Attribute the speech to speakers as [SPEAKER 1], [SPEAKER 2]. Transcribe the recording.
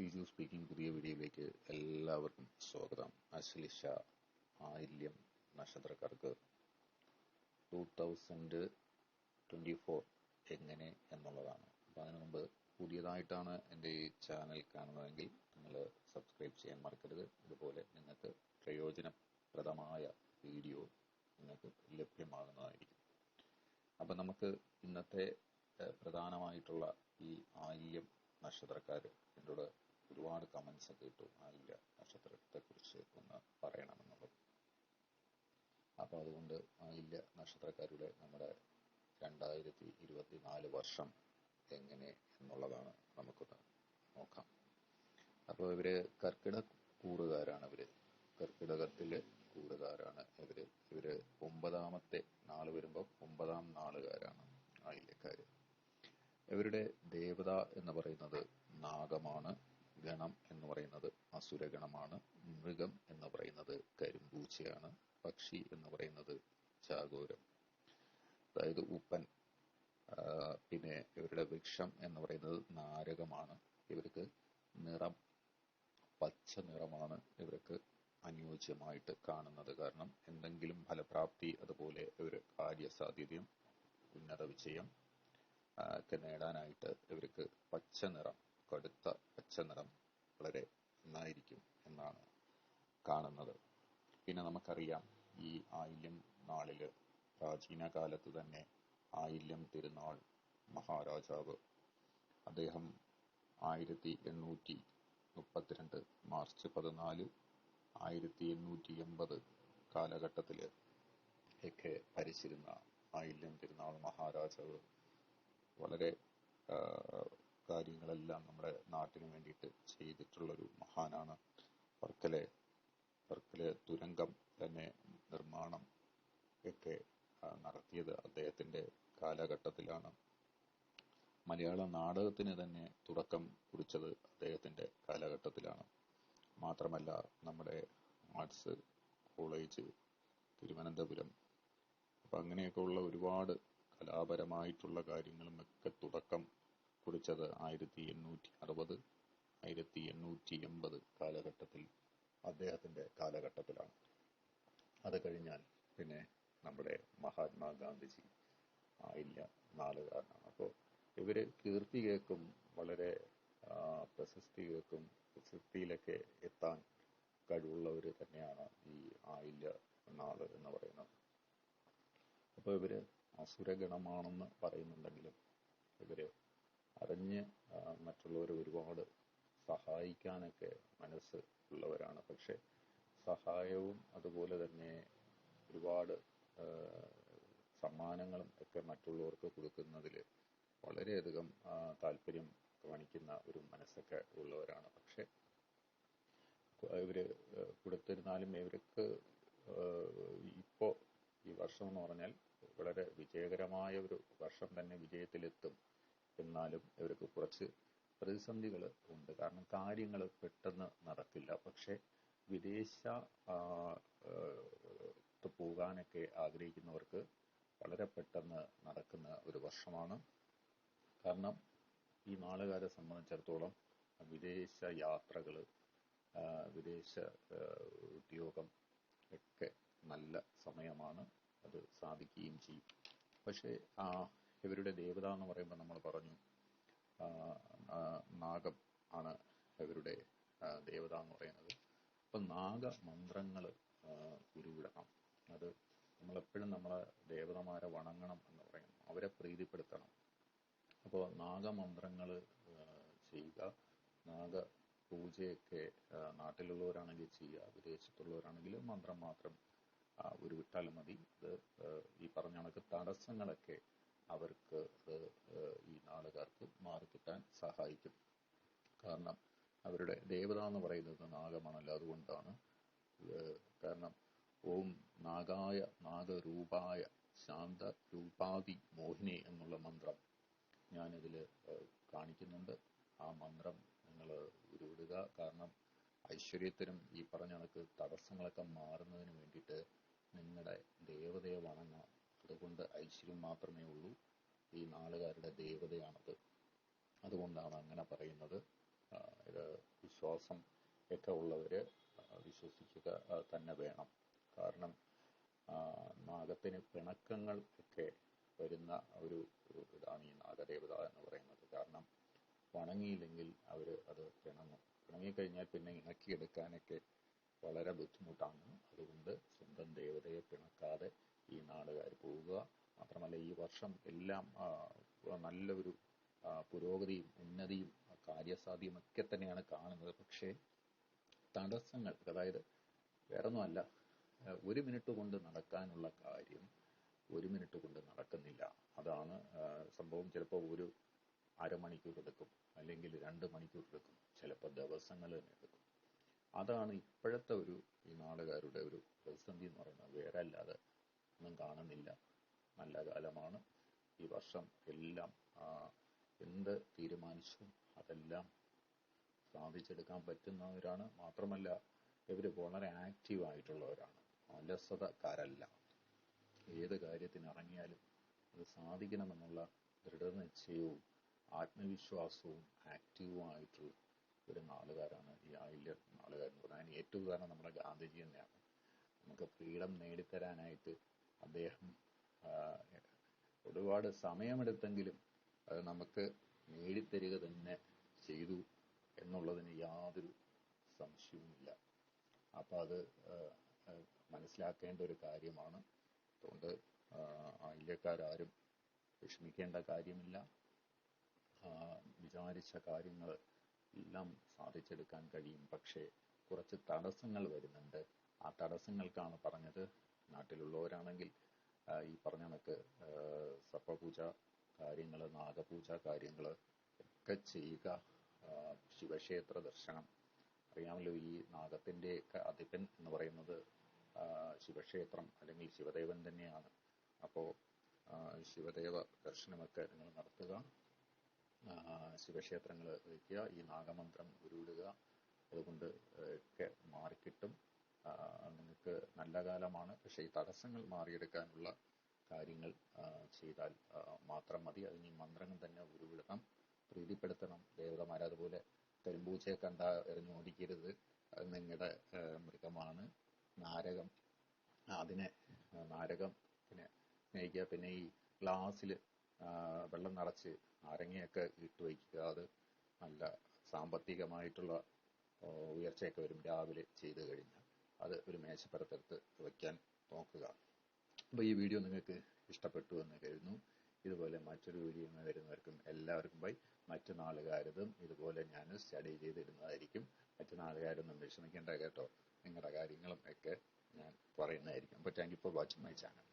[SPEAKER 1] Siju speaking പുതിയ വീഡിയോയിലേക്ക് എല്ലാവർക്കും സ്വാഗതം. അശ്ലിഷ ആയില്യം നക്ഷത്രക്കാർക്ക് ടൂ തൗസൻഡ് ട്വന്റി ഫോർ എങ്ങനെ എന്നുള്ളതാണ്. അപ്പം അതിനു മുമ്പ് പുതിയതായിട്ടാണ് എന്റെ ഈ ചാനൽ കാണുന്നതെങ്കിൽ നിങ്ങൾ സബ്സ്ക്രൈബ് ചെയ്യാൻ മറക്കരുത്. അതുപോലെ നിങ്ങൾക്ക് പ്രയോജനപ്രദമായ വീഡിയോ നിങ്ങൾക്ക് ലഭ്യമാകുന്നതായിരിക്കും. അപ്പം നമുക്ക് ഇന്നത്തെ പ്രധാനമായിട്ടുള്ള ഈ ആയില്യം നക്ഷത്രക്കാർ എന്നോട് കമന്റ്സ് ഒക്കെ ഇട്ടു ആയില്യ നക്ഷത്രത്തെ കുറിച്ച് ഒന്ന് പറയണമെന്നുള്ളത്. അപ്പൊ അതുകൊണ്ട് ആയില്യ നക്ഷത്രക്കാരുടെ നമ്മുടെ രണ്ടായിരത്തി ഇരുപത്തിനാല് വർഷം എങ്ങനെ എന്നുള്ളതാണ് നമുക്കൊന്ന് നോക്കാം. അപ്പോൾ ഇവർ കർക്കിടക കൂറുകാരാണ് ഇവർ. കർക്കിടകത്തിലെ കൂറുകാരാണ് ഇവർ. ഇവർ ഒമ്പതാമത്തെ നാൾ വരുമ്പോൾ ഒമ്പതാം നാളുകാരാണ് ആയില്യക്കാര് ഇവരുടെ ദേവത എന്ന് പറയുന്നത് നാഗമാണ്. ഗണം എന്ന് പറയുന്നത് അസുരഗണമാണ്. മൃഗം എന്ന് പറയുന്നത് കരിമ്പൂച്ചയാണ്. പക്ഷി എന്ന് പറയുന്നത് ചാകോരം. അതായത് ഉപ്പൻ പിന്നെ ഇവരുടെ വൃക്ഷം എന്ന് പറയുന്നത് നാരകമാണ്. ഇവർക്ക് നിറം പച്ച നിറമാണ് ഇവർക്ക് അനുയോജ്യമായിട്ട് കാണുന്നത്. കാരണം എന്തെങ്കിലും ഫലപ്രാപ്തി അതുപോലെ ഒരു കാര്യസാധ്യതയും ഉന്നത വിജയം ഒക്കെ നേടാനായിട്ട് ഇവർക്ക് പച്ച നിറം കടുത്ത പച്ച നിറം വളരെ നന്നായിരിക്കും എന്നാണ് കാണുന്നത്. പിന്നെ നമുക്കറിയാം ഈ ആയില്യം നാളിൽ പ്രാചീന കാലത്ത് തന്നെ ആയില്യം തിരുനാൾ മഹാരാജാവ് അദ്ദേഹം ആയിരത്തി എണ്ണൂറ്റി മുപ്പത്തിരണ്ട് മാർച്ച് പതിനാല് ആയിരത്തി എണ്ണൂറ്റി എൺപത് കാലഘട്ടത്തിൽ ഒക്കെ ഭരിച്ചിരുന്ന ആയില്യം തിരുനാൾ മഹാരാജാവ് വളരെ കാര്യങ്ങളെല്ലാം നമ്മുടെ നാട്ടിന് വേണ്ടിയിട്ട് ചെയ്തിട്ടുള്ളൊരു മഹാനാണ് വർക്കലെ. വർക്കലെ തുരങ്കം തന്നെ നിർമ്മാണം ഒക്കെ നടത്തിയത് അദ്ദേഹത്തിന്റെ കാലഘട്ടത്തിലാണ്. മലയാള നാടകത്തിന് തന്നെ തുടക്കം കുറിച്ചത് അദ്ദേഹത്തിന്റെ കാലഘട്ടത്തിലാണ്. മാത്രമല്ല നമ്മുടെ ആർട്സ് കോളേജ് തിരുവനന്തപുരം അപ്പൊ അങ്ങനെയൊക്കെ ഉള്ള ഒരുപാട് കലാപരമായിട്ടുള്ള കാര്യങ്ങളും ഒക്കെ തുടക്കം കുറിച്ചത് ആയിരത്തി എണ്ണൂറ്റി അറുപത് ആയിരത്തി എണ്ണൂറ്റി എൺപത് കാലഘട്ടത്തിൽ അദ്ദേഹത്തിന്റെ കാലഘട്ടത്തിലാണ്. അത് കഴിഞ്ഞാൽ പിന്നെ നമ്മുടെ മഹാത്മാഗാന്ധിജി ആയില്ല നാലുകാരനാണ്. അപ്പോൾ ഇവർ കീർത്തി കേൾക്കും വളരെ പ്രശസ്തി കേൾക്കും പ്രശസ്തിയിലൊക്കെ എത്താൻ കഴിവുള്ളവർ തന്നെയാണ് ഈ ആയില്ല നാൾ എന്ന് പറയുന്നത്. അപ്പോൾ ഇവർ അസുരഗണമാണെന്ന് പറയുന്നുണ്ടെങ്കിലും ഇവർ അറിഞ്ഞ് മറ്റുള്ളവരെ ഒരുപാട് സഹായിക്കാനൊക്കെ മനസ്സ് ഉള്ളവരാണ്. പക്ഷെ സഹായവും അതുപോലെ തന്നെ ഒരുപാട് സമ്മാനങ്ങളും ഒക്കെ മറ്റുള്ളവർക്ക് കൊടുക്കുന്നതിൽ വളരെയധികം താല്പര്യം കാണിക്കുന്ന ഒരു മനസ്സൊക്കെ ഉള്ളവരാണ്. പക്ഷെ ഇവർ കൊടുത്തിരുന്നാലും ഇവർക്ക് ഇപ്പോ ഈ വർഷം എന്ന് പറഞ്ഞാൽ വളരെ വിജയകരമായ ഒരു വർഷം തന്നെ വിജയത്തിലെത്തും. എന്നാലും ഇവർക്ക് കുറച്ച് പ്രതിസന്ധികൾ ഉണ്ട്. കാരണം കാര്യങ്ങൾ പെട്ടെന്ന് നടക്കില്ല. പക്ഷെ വിദേശ പോകാനൊക്കെ ആഗ്രഹിക്കുന്നവർക്ക് വളരെ പെട്ടെന്ന് നടക്കുന്ന ഒരു വർഷമാണ്. കാരണം ഈ നാളുകാരെ സംബന്ധിച്ചിടത്തോളം വിദേശ യാത്രകൾ വിദേശ ഉദ്യോഗം ഒക്കെ നല്ല സമയമാണ് അത് സാധിക്കുകയും ചെയ്യും. പക്ഷേ ആ, ഇവരുടെ ദേവത എന്ന് പറയുമ്പോൾ നമ്മൾ പറഞ്ഞു നാഗം ആണ് ഇവരുടെ ദേവത എന്ന് പറയുന്നത്. അപ്പൊ നാഗമന്ത്രങ്ങൾ ഉരുവിടണം. അത് നമ്മളെപ്പോഴും നമ്മളെ ദേവതമാരെ വണങ്ങണം എന്ന് പറയും. അവരെ പ്രീതിപ്പെടുത്തണം. അപ്പോൾ നാഗമന്ത്രങ്ങൾ ചെയ്യുക. നാഗ പൂജയൊക്കെ നാട്ടിലുള്ളവരാണെങ്കിൽ ചെയ്യുക. വിദേശത്തുള്ളവരാണെങ്കിൽ മന്ത്രം മാത്രം ഉരുവിട്ടാൽ മതി. ഇത് ഈ പറഞ്ഞ കണക്ക് തടസ്സങ്ങളൊക്കെ അവർക്ക് ഈ നാളുകാർക്ക് മാറിക്കിട്ടാൻ സഹായിക്കും. കാരണം അവരുടെ ദേവത എന്ന് പറയുന്നത് നാഗമാണല്ലോ അതുകൊണ്ടാണ്. കാരണം ഓം നാഗായ നാഗരൂപായ ശാന്ത രൂപാതി മോഹിനി എന്നുള്ള മന്ത്രം ഞാനിതിൽ കാണിക്കുന്നുണ്ട്. ആ മന്ത്രം നിങ്ങൾ ഉരുവിടുക. കാരണം ഐശ്വര്യത്തിനും ഈ പറഞ്ഞ കണക്ക് തടസ്സങ്ങളൊക്കെ മാറുന്നതിന് വേണ്ടിയിട്ട് നിങ്ങളുടെ ദേവതയെ അതുകൊണ്ട് ഐശ്വര്യം മാത്രമേ ഉള്ളൂ. ഈ നാളുകാരുടെ ദേവതയാണത്. അതുകൊണ്ടാണ് അങ്ങനെ പറയുന്നത്. ഇത് വിശ്വാസം ഒക്കെ ഉള്ളവര് വിശ്വസിക്കുക തന്നെ വേണം. കാരണം നാഗത്തിന് പിണക്കങ്ങൾ ഒക്കെ വരുന്ന ഒരു ഒരു ഇതാണ് ഈ നാഗദേവത എന്ന് പറയുന്നത്. കാരണം വണങ്ങിയില്ലെങ്കിൽ അവർ അത് പിണങ്ങും. പിണങ്ങിക്കഴിഞ്ഞാൽ പിന്നെ ഇണക്കിയെടുക്കാനൊക്കെ വളരെ ബുദ്ധിമുട്ടാണ്. അതുകൊണ്ട് സ്വന്തം ദേവതയെ പിണക്കാതെ ഈ നാടുകാർ പോവുക. മാത്രമല്ല ഈ വർഷം എല്ലാം നല്ലൊരു പുരോഗതിയും ഉന്നതിയും കാര്യസാധ്യവും ഒക്കെ തന്നെയാണ് കാണുന്നത്. പക്ഷേ തടസ്സങ്ങൾ അതായത് വേറൊന്നുമല്ല ഒരു മിനിറ്റ് കൊണ്ട് നടക്കാനുള്ള കാര്യം ഒരു മിനിറ്റ് കൊണ്ട് നടക്കുന്നില്ല. അതാണ് സംഭവം ചിലപ്പോൾ ഒരു അരമണിക്കൂർ എടുക്കും അല്ലെങ്കിൽ രണ്ട് മണിക്കൂർ എടുക്കും ചിലപ്പോൾ ദിവസങ്ങൾ തന്നെ എടുക്കും. അതാണ് ഇപ്പോഴത്തെ ഒരു ഈ നാടുകാരുടെ ഒരു പ്രതിസന്ധി എന്ന് പറയുന്നത്. വേറെ അല്ലാതെ ഒന്നും കാണുന്നില്ല. നല്ല കാലമാണ്. ഈ വർഷം എല്ലാം എന്ത് തീരുമാനിച്ചു അതെല്ലാം സാധിച്ചെടുക്കാൻ പറ്റുന്നവരാണ്. മാത്രമല്ല ഇവർ വളരെ ആക്റ്റീവ് ആയിട്ടുള്ളവരാണ് അലസതക്കാരല്ല. ഏത് കാര്യത്തിന് ഇറങ്ങിയാലും അത് സാധിക്കണമെന്നുള്ള ദൃഢനിശ്ചയവും ആത്മവിശ്വാസവും ആക്റ്റീവും ആയിട്ടുള്ള ഒരു നാളുകാരാണ് ഈ ആയില്യ നാളുകാരെന്ന് പറഞ്ഞാൽ അതിന് ഏറ്റവും കാരണം നമ്മുടെ ഗാന്ധിജി തന്നെയാണ്. നമുക്ക് ഫ്രീഡം നേടിത്തരാനായിട്ട് അദ്ദേഹം ഒരുപാട് സമയമെടുത്തെങ്കിലും അത് നമുക്ക് നേടിത്തരിക തന്നെ ചെയ്തു എന്നുള്ളതിന് യാതൊരു സംശയവുമില്ല. അപ്പം അത് മനസ്സിലാക്കേണ്ട ഒരു കാര്യമാണ്. അതുകൊണ്ട് ആരും വിഷമിക്കേണ്ട കാര്യമില്ല. വിചാരിച്ച കാര്യങ്ങൾ എല്ലാം സാധിച്ചെടുക്കാൻ കഴിയും. പക്ഷേ കുറച്ച് തടസ്സങ്ങൾ വരുന്നുണ്ട്. ആ തടസ്സങ്ങൾക്കാണ് പറഞ്ഞത് നാട്ടിലുള്ളവരാണെങ്കിൽ ഈ പറഞ്ഞ കണക്ക് സർപ്പപൂജ കാര്യങ്ങൾ നാഗപൂജ കാര്യങ്ങൾ ഒക്കെ ചെയ്യുക ശിവക്ഷേത്ര ദർശനം. അറിയാമല്ലോ ഈ നാഗത്തിന്റെ അധിപൻ എന്ന് പറയുന്നത് ശിവക്ഷേത്രം അല്ലെങ്കിൽ ശിവദേവൻ തന്നെയാണ്. അപ്പോൾ ശിവദേവ ദർശനമൊക്കെ നിങ്ങൾ നടത്തുക ശിവക്ഷേത്രങ്ങൾ വയ്ക്കുക ഈ നാഗമന്ത്രം ഉരുവിടുക അതുകൊണ്ട് ഒക്കെ മാറിക്കിട്ടും. നിങ്ങൾക്ക് നല്ല കാലമാണ്. പക്ഷേ ഈ തടസ്സങ്ങൾ മാറിയെടുക്കാനുള്ള കാര്യങ്ങൾ ചെയ്താൽ മാത്രം മതി. അതിന് മന്ത്രങ്ങൾ തന്നെ ഉരുവിടണം പ്രീതിപ്പെടുത്തണം. ദേവതമാരെ അതുപോലെ കരിമ്പൂച്ചയെ കണ്ട എറിഞ്ഞോടിക്കരുത് അത് നിങ്ങളുടെ മൃഗമാണ്. നാരകം. അതിനെ നാരകം പിന്നെ സ്നേഹിക്കുക. പിന്നെ ഈ ഗ്ലാസ്സിൽ വെള്ളം നിറച്ച് നാരങ്ങയൊക്കെ ഇട്ട് വയ്ക്കുക. അത് നല്ല സാമ്പത്തികമായിട്ടുള്ള ഉയർച്ചയൊക്കെ വരും രാവിലെ ചെയ്തു കഴിഞ്ഞാൽ. അത് ഒരു മേശപ്പുറത്തെടുത്ത് വയ്ക്കാൻ നോക്കുക. അപ്പോൾ ഈ വീഡിയോ നിങ്ങൾക്ക് ഇഷ്ടപ്പെട്ടു എന്ന് കരുതുന്നു. ഇതുപോലെ മറ്റൊരു വീഡിയോ വരുന്നവർക്കും എല്ലാവർക്കും ബൈ മറ്റു നാളുകാരതും ഇതുപോലെ ഞാൻ സ്റ്റഡി ചെയ്തിടുന്നതായിരിക്കും. മറ്റു നാളുകാരൊന്നും വിഷമിക്കേണ്ട കേട്ടോ. നിങ്ങളുടെ കാര്യങ്ങളും ഒക്കെ ഞാൻ പറയുന്നതായിരിക്കും. അപ്പോൾ thank you for watching my channel